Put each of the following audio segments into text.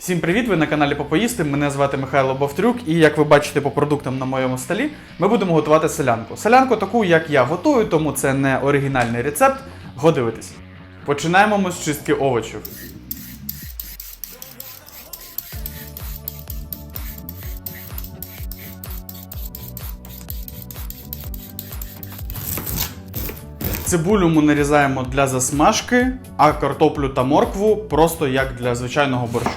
Всім привіт! Ви на каналі Попоїсти. Мене звати Михайло Бовтрюк, і як ви бачите по продуктам на моєму столі, ми будемо готувати селянку. Селянку таку, як я готую, тому це не оригінальний рецепт. Годивитись. Починаємо ми з чистки овочів. Цибулю ми нарізаємо для засмажки, а картоплю та моркву просто як для звичайного борщу.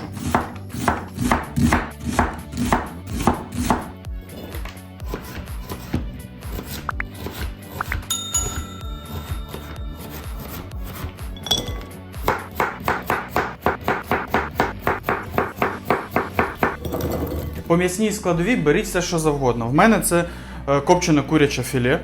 По м'ясній складовій беріть все, що завгодно. В мене це е, копчене куряче філе,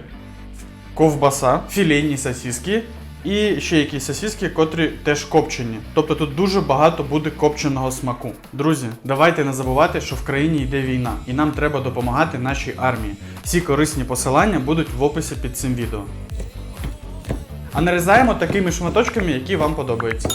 ковбаса, філейні сосиски і ще якісь сосиски, котрі теж копчені. Тобто тут дуже багато буде копченого смаку. Друзі, давайте не забувати, що в країні йде війна, і нам треба допомагати нашій армії. Всі корисні посилання будуть в описі під цим відео. А нарізаємо такими шматочками, які вам подобаються.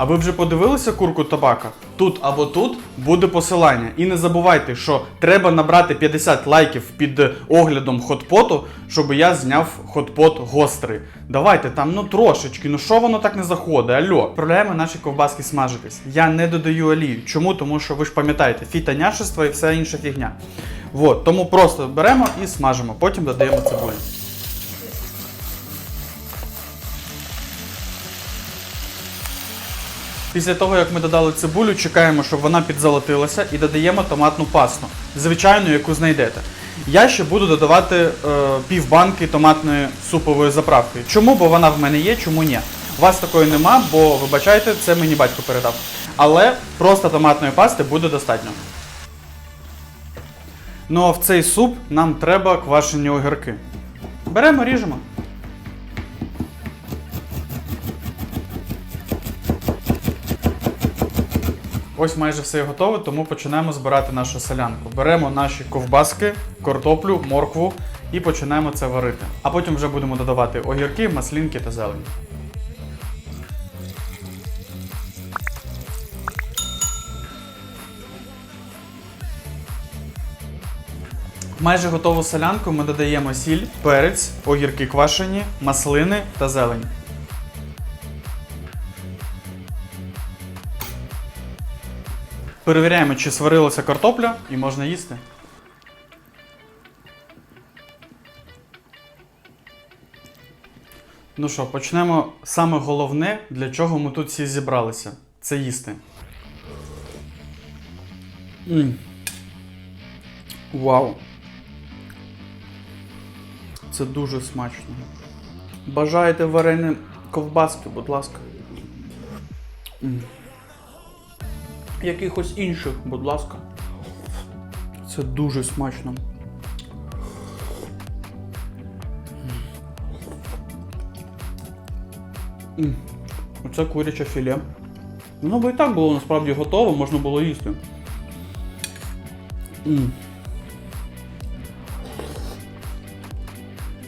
А ви вже подивилися курку табака? Тут або тут буде посилання. І не забувайте, що треба набрати 50 лайків під оглядом хотпоту, щоб я зняв хотпот гострий. Давайте там, ну трошечки, ну що воно так не заходить? Альо. Відправляємо наші ковбаски смажитись. Я не додаю олію. Чому? Тому що ви ж пам'ятаєте, фітоняшество і вся інша фігня. Вот, тому просто беремо і смажимо, потім додаємо цибулю. Після того, як ми додали цибулю, чекаємо, щоб вона підзолотилася, і додаємо томатну пасту, звичайну, яку знайдете. Я ще буду додавати е, півбанки томатної супової заправки. Чому? Бо вона в мене є, чому ні? У вас такої нема, бо вибачайте, це мені батько передав. Але просто томатної пасти буде достатньо. Ну а в цей суп нам треба квашені огірки. Беремо, ріжемо. Ось майже все готове, тому починаємо збирати нашу солянку. Беремо наші ковбаски, картоплю, моркву і починаємо це варити. А потім вже будемо додавати огірки, маслінки та зелень. Майже готову солянку ми додаємо сіль, перець, огірки квашені, маслини та зелень. Перевіряємо, чи сварилася картопля і можна їсти. Ну що, почнемо саме головне, для чого ми тут всі зібралися. Це їсти. м Вау. Це дуже смачно. Бажаєте варені ковбаски, будь ласка. м якихось інших, будь ласка. Це дуже смачно. Оце куряче філе. Воно би і так було насправді готове, можна було їсти.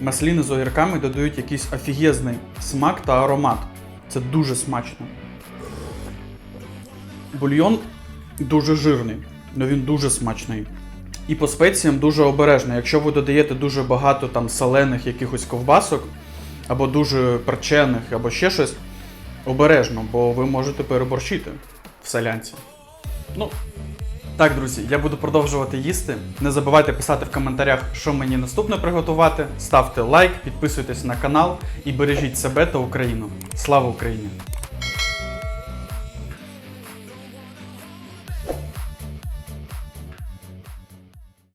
Масліни з огірками додають якийсь офігезний смак та аромат. Це дуже смачно. Бульйон дуже жирний, але він дуже смачний. І по спеціям дуже обережно. Якщо ви додаєте дуже багато там солених якихось ковбасок, або дуже перчених, або ще щось, обережно, бо ви можете переборщити в солянці. Ну, так, друзі, я буду продовжувати їсти. Не забувайте писати в коментарях, що мені наступне приготувати. Ставте лайк, підписуйтесь на канал і бережіть себе та Україну. Слава Україні!